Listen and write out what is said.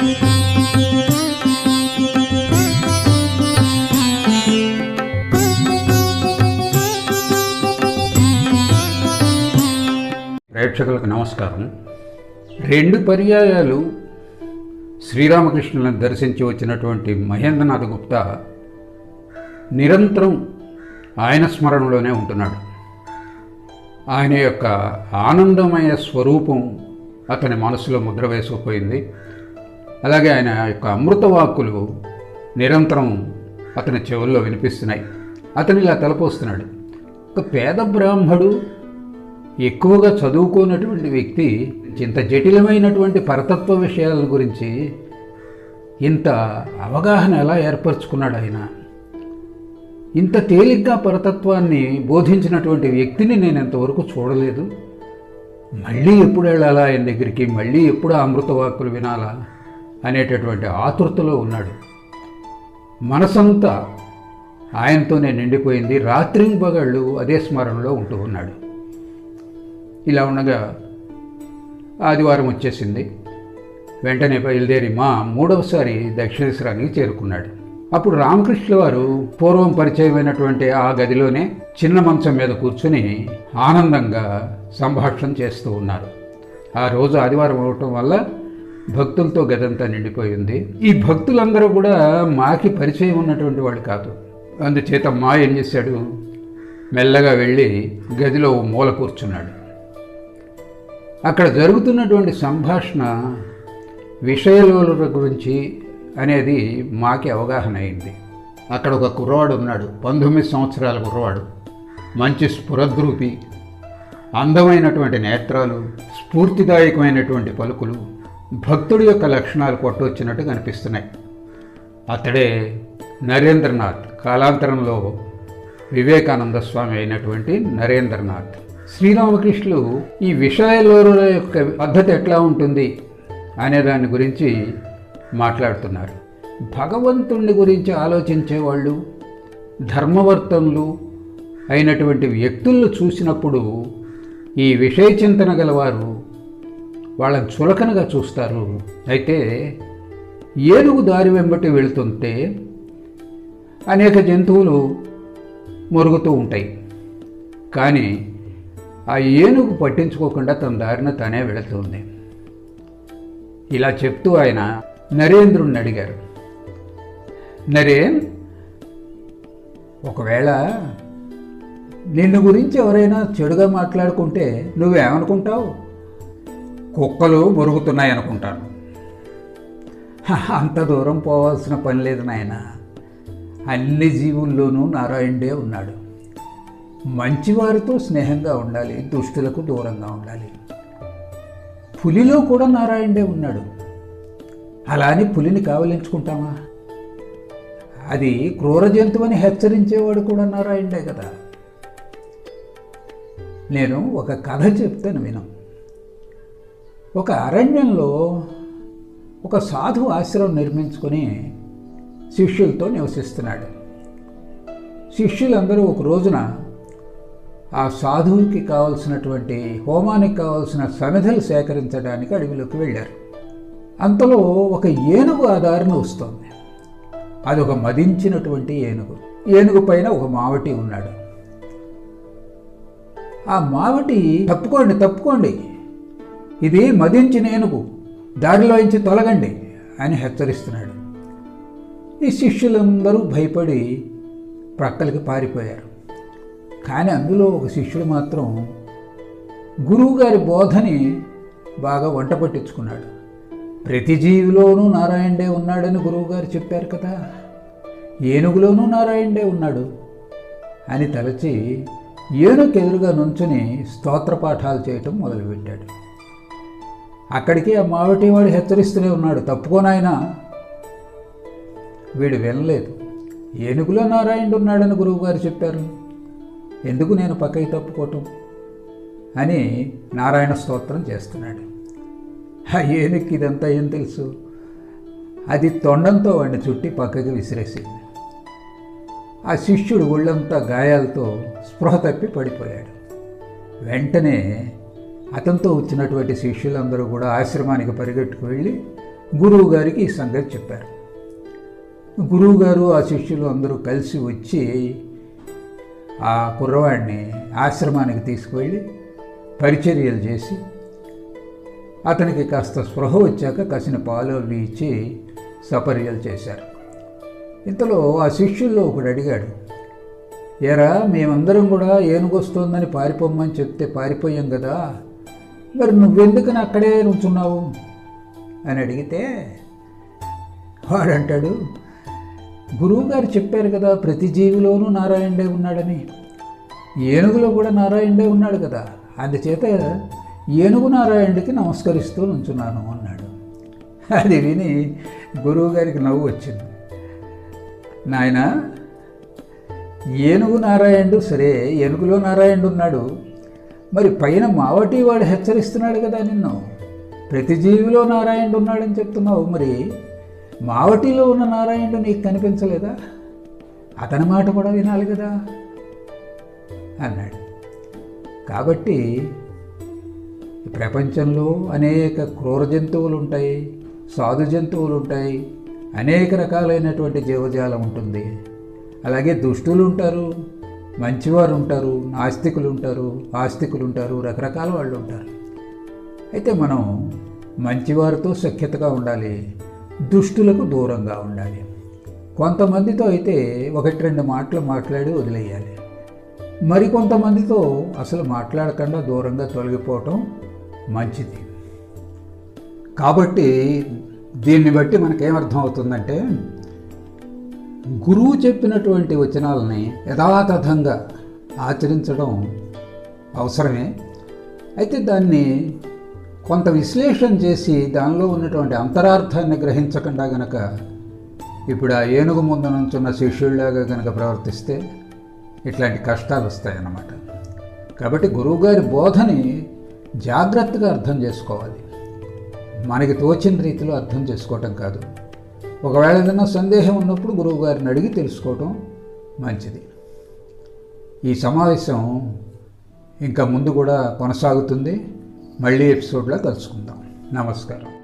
ప్రేక్షకులకు నమస్కారం. రెండు పర్యాయాలు శ్రీరామకృష్ణులను దర్శించి వచ్చినటువంటి మహేంద్రనాథ్ గుప్తా నిరంతరం ఆయన స్మరణలోనే ఉంటున్నాడు. ఆయన యొక్క ఆనందమయ స్వరూపం అతని మనసులో ముద్ర వేసుకుపోయింది. అలాగే ఆయన యొక్క అమృత వాక్కులు నిరంతరం అతని చెవుల్లో వినిపిస్తున్నాయి. అతను ఇలా తలపోస్తున్నాడు. ఒక పేద బ్రాహ్మడు ఎక్కువగా చదువుకోనటువంటి వ్యక్తి ఇంత జటిలమైనటువంటి పరతత్వ విషయాల గురించి ఇంత అవగాహన ఎలా ఏర్పరచుకున్నాడు ఆయన? ఇంత తేలిగ్గా పరతత్వాన్ని బోధించినటువంటి వ్యక్తిని నేను ఇంతవరకు చూడలేదు. మళ్ళీ ఎప్పుడు వెళ్ళాలా ఆయన దగ్గరికి? మళ్ళీ ఎప్పుడు ఆ అమృత వాక్కులు వినాలా? అనేటటువంటి ఆతృతలో ఉన్నాడు. మనసంతా ఆయనతోనే నిండిపోయింది. రాత్రి పగళ్ళు అదే స్మరణలో ఉంటూ ఉన్నాడు. ఇలా ఉండగా ఆదివారం వచ్చేసింది. వెంటనే బయలుదేరి మా మూడవసారి దక్షిణేశ్వరానికి చేరుకున్నాడు. అప్పుడు రామకృష్ణ వారు పూర్వం పరిచయమైనటువంటి ఆ గదిలోనే చిన్న మంచం మీద కూర్చుని ఆనందంగా సంభాషణ చేస్తూ ఉన్నారు. ఆ రోజు ఆదివారం అవటం వల్ల భక్తులతో గదంతా నిండిపోయింది. ఈ భక్తులందరూ కూడా మాకి పరిచయం ఉన్నటువంటి వాళ్ళు కాదు. అందుచేత మా ఏం చేశాడు? మెల్లగా వెళ్ళి గదిలో ఓ మూల కూర్చున్నాడు. అక్కడ జరుగుతున్నటువంటి సంభాషణ విషయలోల గురించి అనేది మాకి అవగాహన అయింది. అక్కడ ఒక కుర్రవాడు ఉన్నాడు. పంతొమ్మిది సంవత్సరాల కుర్రవాడు. మంచి స్ఫురద్రూపి. అందమైనటువంటి నేత్రాలు స్ఫూర్తిదాయకమైనటువంటి పలుకులు. భక్తుడి యొక్క లక్షణాలు కొట్టొచ్చినట్టు కనిపిస్తున్నాయి. అతడే నరేంద్రనాథ్. కాలాంతరంలో వివేకానంద స్వామి అయినటువంటి నరేంద్రనాథ్. శ్రీరామకృష్ణులు ఈ విషయలోరుల యొక్క పద్ధతి ఎట్లా ఉంటుంది అనే దాని గురించి మాట్లాడుతున్నారు. భగవంతుణ్ణి గురించి ఆలోచించేవాళ్ళు ధర్మవర్తనులు అయినటువంటి వ్యక్తులను చూసినప్పుడు ఈ విషయ చింతన గలవారు వాళ్ళని చులకనగా చూస్తారు. అయితే ఏనుగు దారి వెంబటి వెళుతుంటే అనేక జంతువులు మొరుగుతూ ఉంటాయి. కానీ ఆ ఏనుగు పట్టించుకోకుండా తన దారిన తనే వెళుతుంది. ఇలా చెప్తూ ఆయన నరేంద్రుణ్ణి అడిగారు. నరేన్ ఒకవేళ నిన్ను గురించి ఎవరైనా చెడుగా మాట్లాడుకుంటే నువ్వేమనుకుంటావు? కుక్కలు మురుగుతున్నాయి అనుకుంటాను. అంత దూరం పోవాల్సిన పని లేదు నాయన. అన్ని జీవుల్లోనూ నారాయణుడే ఉన్నాడు. మంచివారితో స్నేహంగా ఉండాలి దుష్టులకు దూరంగా ఉండాలి. పులిలో కూడా నారాయణుడే ఉన్నాడు. అలా అని పులిని కావలించుకుంటామా? అది క్రూర జంతువుని హెచ్చరించేవాడు కూడా నారాయణుడే కదా. నేను ఒక కథ చెప్తాను వినం. ఒక అరణ్యంలో ఒక సాధు ఆశ్రమం నిర్మించుకొని శిష్యులతో నివసిస్తున్నాడు. శిష్యులందరూ ఒక రోజున ఆ సాధువుకి కావలసినటువంటి హోమానికి కావలసిన సమిధలు సేకరించడానికి అడవిలోకి వెళ్ళారు. అంతలో ఒక ఏనుగు ఆ దారిని వస్తోంది. అది ఒక మదించినటువంటి ఏనుగు. ఏనుగు పైన ఒక మావటి ఉన్నాడు. ఆ మావటి తప్పుకోండి తప్పుకోండి ఇది మదించిన ఏనుగు దారిలోంచి తొలగండి అని హెచ్చరిస్తున్నాడు. ఈ శిష్యులందరూ భయపడి ప్రక్కలకి పారిపోయారు. కానీ అందులో ఒక శిష్యుడు మాత్రం గురువుగారి బోధని బాగా వంట పట్టించుకున్నాడు. ప్రతి జీవిలోనూ నారాయణడే ఉన్నాడని గురువుగారు చెప్పారు కదా. ఏనుగులోనూ నారాయణడే ఉన్నాడు అని తలచి ఏనుగు ఎదురుగా నుంచుని స్తోత్ర పాఠాలు చేయటం మొదలుపెట్టాడు. అక్కడికి ఆ మావిటివాడు హెచ్చరిస్తూనే ఉన్నాడు. తప్పుకోనాయనా? వీడు వినలేదు. ఏనుగులో నారాయణుడు ఉన్నాడని గురువుగారు చెప్పారు. ఎందుకు నేను పక్కకి తప్పుకోవటం? అని నారాయణ స్తోత్రం చేస్తున్నాడు. ఆ ఏనుక్కి ఇదంతా ఏం తెలుసు? అది తొండంతో వాడిని చుట్టి పక్కకి విసిరేసింది. ఆ శిష్యుడు ఒళ్ళంతా గాయాలతో స్పృహ తప్పి పడిపోయాడు. వెంటనే అతనితో వచ్చినటువంటి శిష్యులందరూ కూడా ఆశ్రమానికి పరిగెట్టుకు వెళ్ళి గురువు గారికి ఈ సంగతి చెప్పారు. గురువు గారు ఆ శిష్యులు అందరూ కలిసి వచ్చి ఆ కుర్రవాడిని ఆశ్రమానికి తీసుకువెళ్ళి పరిచర్యలు చేసి అతనికి కాస్త స్పృహ వచ్చాక కసిన పాలు అవి ఇచ్చి సపర్యలు చేశారు. ఇంతలో ఆ శిష్యుల్లో ఒకడు అడిగాడు ఏరా మేమందరం కూడా ఏనుగొస్తోందని పారిపోమ్మని చెప్తే పారిపోయాం కదా మరి నువ్వెందుకు అక్కడే నుంచున్నావు? అని అడిగితే వాడంటాడు గురువుగారు చెప్పారు కదా ప్రతి జీవిలోనూ నారాయణుడే ఉన్నాడని. ఏనుగులో కూడా నారాయణుడే ఉన్నాడు కదా. అందుచేత ఏనుగు నారాయణుడికి నమస్కరిస్తూ నుంచున్నాను అన్నాడు. అది విని గురువుగారికి నవ్వు వచ్చింది. నాయన ఏనుగు నారాయణుడు సరే ఏనుగులో నారాయణుడు ఉన్నాడు. మరి పైన మావటి వాడు హెచ్చరిస్తున్నాడు కదా నిన్ను. ప్రతి జీవిలో నారాయణుడు ఉన్నాడని చెప్తున్నావు. మరి మావటిలో ఉన్న నారాయణుడు నీకు కనిపించలేదా? అతని మాట కూడా వినాలి కదా? అన్నాడు. కాబట్టి ప్రపంచంలో అనేక క్రూర జంతువులు ఉంటాయి సాధు జంతువులు ఉంటాయి అనేక రకాలైనటువంటి జీవజాలం ఉంటుంది. అలాగే దుష్టులు ఉంటారు మంచివారు ఉంటారు నాస్తికులు ఉంటారు ఆస్తికులు ఉంటారు రకరకాల వాళ్ళు ఉంటారు అయితే మనం మంచివారితో సఖ్యతగా ఉండాలి దుష్టులకు దూరంగా ఉండాలి. కొంతమందితో అయితే ఒకటి రెండు మాటలు మాట్లాడి వదిలేయాలి. మరికొంతమందితో అసలు మాట్లాడకుండా దూరంగా తొలగిపోవటం మంచిది. కాబట్టి దీన్ని బట్టి మనకేమర్థం అవుతుందంటే గురువు చెప్పినటువంటి వచనాలని యథాతథంగా ఆచరించడం అవసరమే. అయితే దాన్ని కొంత విశ్లేషణ చేసి దానిలో ఉన్నటువంటి అంతరార్థాన్ని గ్రహించకుండా గనక ఇప్పుడు ఆ ఏనుగు ముందు నుంచున్న శిష్యుల్లాగా గనక ప్రవర్తిస్తే ఇట్లాంటి కష్టాలు వస్తాయన్నమాట. కాబట్టి గురువుగారి బోధని జాగ్రత్తగా అర్థం చేసుకోవాలి. మనకి తోచిన రీతిలో అర్థం చేసుకోవటం కాదు. ఒకవేళ ఏదైనా సందేహం ఉన్నప్పుడు గురువు గారిని అడిగి తెలుసుకోవటం మంచిది. ఈ సమావేశం ఇంకా ముందు కూడా కొనసాగుతుంది. మళ్ళీ ఎపిసోడ్లో కలుసుకుందాం. నమస్కారం.